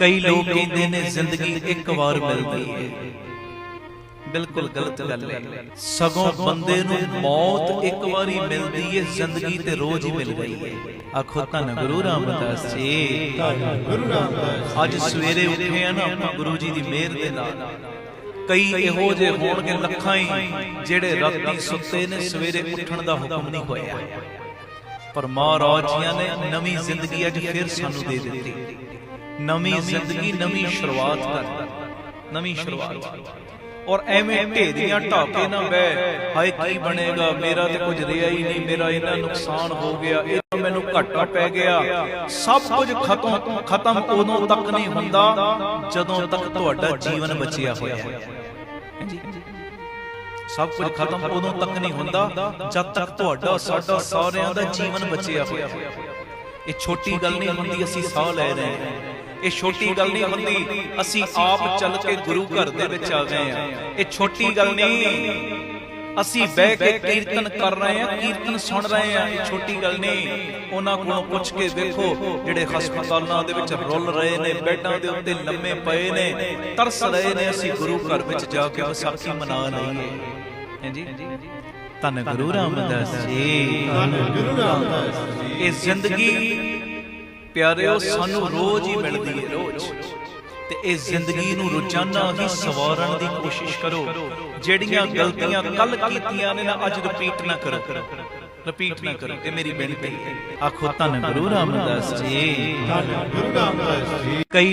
ਕਈ ਲੋਕ ਕਹਿੰਦੇ ਨੇ, ਜ਼ਿੰਦਗੀ ਇੱਕ ਵਾਰ ਮਿਲਦੀ ਹੈ ਬਿਲਕੁਲ ਗਲਤ ਗੱਲ ਹੈ ਸਗੋਂ ਬੰਦੇ ਨੂੰ ਮੌਤ ਇੱਕ ਵਾਰੀ ਮਿਲਦੀ ਹੈ ਜ਼ਿੰਦਗੀ ਤੇ ਰੋਜ਼ ਹੀ ਮਿਲ ਰਹੀ ਹੈ ਆਖੋ, ਧੰਨ ਗੁਰੂ ਰਾਮਦਾਸ ਜੀ। ਗੁਰੂ ਰਾਮਦਾਸ ਅੱਜ ਸਵੇਰੇ ਉੱਠੇ ਆ ਨਾ ਆਪਾਂ ਗੁਰੂ ਜੀ ਦੀ ਮਿਹਰ ਦੇ ਨਾਲ। ਕਈ ਇਹੋ ਜਿਹੇ ਹੋਣਗੇ ਲੱਖਾਂ ਹੀ, ਜਿਹੜੇ ਰਾਤੀ ਸੁੱਤੇ ਨੇ, ਸਵੇਰੇ ਉੱਠਣ ਦਾ ਹੁਕਮ ਨਹੀਂ ਹੋਇਆ। ਪਰ ਮਹਾਰਾਜ ਜੀਆਂ ਨੇ ਨਵੀਂ ਜ਼ਿੰਦਗੀ ਅੱਜ ਫਿਰ ਸਾਨੂੰ ਦੇ ਦਿੱਤੀ। ਨਵੀਂ ਜ਼ਿੰਦਗੀ ਨਵੀਂ ਸ਼ੁਰੂਆਤ ਕਰ ਨਵੀਂ ਸ਼ੁਰੂਆਤ। ਔਰ ਐਵੇਂ ਢੇਰੀਆਂ ਢਾਕੇ ਨਾ ਬਹਿ। ਹਾਏ ਕੀ ਬਣੇਗਾ? ਮੇਰਾ ਤੇ ਕੁਝ ਰਿਹਾ ਹੀ ਨਹੀਂ ਮੇਰਾ ਇਹਨਾਂ ਨੁਕਸਾਨ ਹੋ ਗਿਆ। ਇਹ ਤਾਂ ਮੈਨੂੰ ਘਾਟਾ ਪੈ ਗਿਆ। ਸਭ ਕੁਝ ਖਤਮ ਖਤਮ ਉਦੋਂ ਤੱਕ ਨਹੀਂ ਹੁੰਦਾ ਜਦੋਂ ਤੱਕ ਤੁਹਾਡਾ ਜੀਵਨ ਬਚਿਆ ਹੋਇਆ। ਹੈ। ਸਭ ਕੁਝ ਖਤਮ ਉਦੋਂ ਤੱਕ ਨਹੀਂ ਹੁੰਦਾ ਜਦ ਤੱਕ ਤੁਹਾਡਾ ਸਾਡਾ ਸਾਰਿਆਂ ਦਾ ਜੀਵਨ ਬਚਿਆ ਹੋਇਆ। ਹੈ ਇਹ ਛੋਟੀ ਗੱਲ ਨਹੀਂ ਹੁੰਦੀ ਅਸੀਂ ਸਾਹ ਲੈ ਰਹੇ ਹਾਂ ਇਹ ਛੋਟੀ ਗੱਲ ਨਹੀਂ ਹੁੰਦੀ। ਅਸੀਂ ਆਪ ਚੱਲ ਕੇ ਗੁਰੂ ਘਰ ਦੇ ਵਿੱਚ ਆ ਗਏ ਆ। ਇਹ ਛੋਟੀ ਗੱਲ ਨਹੀਂ। ਅਸੀਂ ਬਹਿ ਕੇ ਕੀਰਤਨ ਕਰ ਰਹੇ ਹਾਂ ਕੀਰਤਨ ਸੁਣ ਰਹੇ ਹਾਂ ਇਹ ਛੋਟੀ ਗੱਲ ਨਹੀਂ। ਉਹਨਾਂ ਕੋਲੋਂ ਪੁੱਛ ਕੇ ਦੇਖੋ ਜਿਹੜੇ ਹਸਪਤਾਲਾਂ ਦੇ ਵਿੱਚ ਰੁੱਲ ਰਹੇ ਨੇ ਬੈੱਡਾਂ ਦੇ ਉੱਤੇ ਲੰਮੇ ਪਏ ਨੇ ਤਰਸ ਰਹੇ ਨੇ ਅਸੀਂ ਗੁਰੂ ਘਰ ਵਿੱਚ ਜਾ ਕੇ ਵਿਸਾਖੀ ਮਨਾ ਲਈਏ ਹਾਂਜੀ ਧੰਨ ਗੁਰੂ ਰਾਮਦਾਸ ਜੀ। ਧੰਨ ਗੁਰੂ ਰਾਮਦਾਸ ਜੀ। ਇਹ ਜ਼ਿੰਦਗੀ ਪਿਆਰਿਓ ਸਾਨੂੰ ਰੋਜ਼ ਹੀ ਮਿਲਦੀ ਹੈ। ਰੋਜ਼ ਤੇ ਇਹ ਜ਼ਿੰਦਗੀ ਨੂੰ ਰੋਜ਼ਾਨਾ ਹੀ ਸਵਾਰਨ ਦੀ ਕੋਸ਼ਿਸ਼ ਕਰੋ। ਜਿਹੜੀਆਂ ਗਲਤੀਆਂ ਕੱਲ ਕੀਤੀਆਂ ਨੇ ਨਾ ਅੱਜ ਰਿਪੀਟ ਨਾ ਕਰੋ। ਰਿਪੀਟ ਨਾ ਕਰੋ ਇਹ ਮੇਰੀ ਬੇਨਤੀ ਹੈ। ਆਖੋ ਧੰਨ ਗੁਰੂ ਰਾਮਦਾਸ ਜੀ। ਧੰਨ ਗੁਰੂ ਰਾਮਦਾਸ ਜੀ। ਕਈ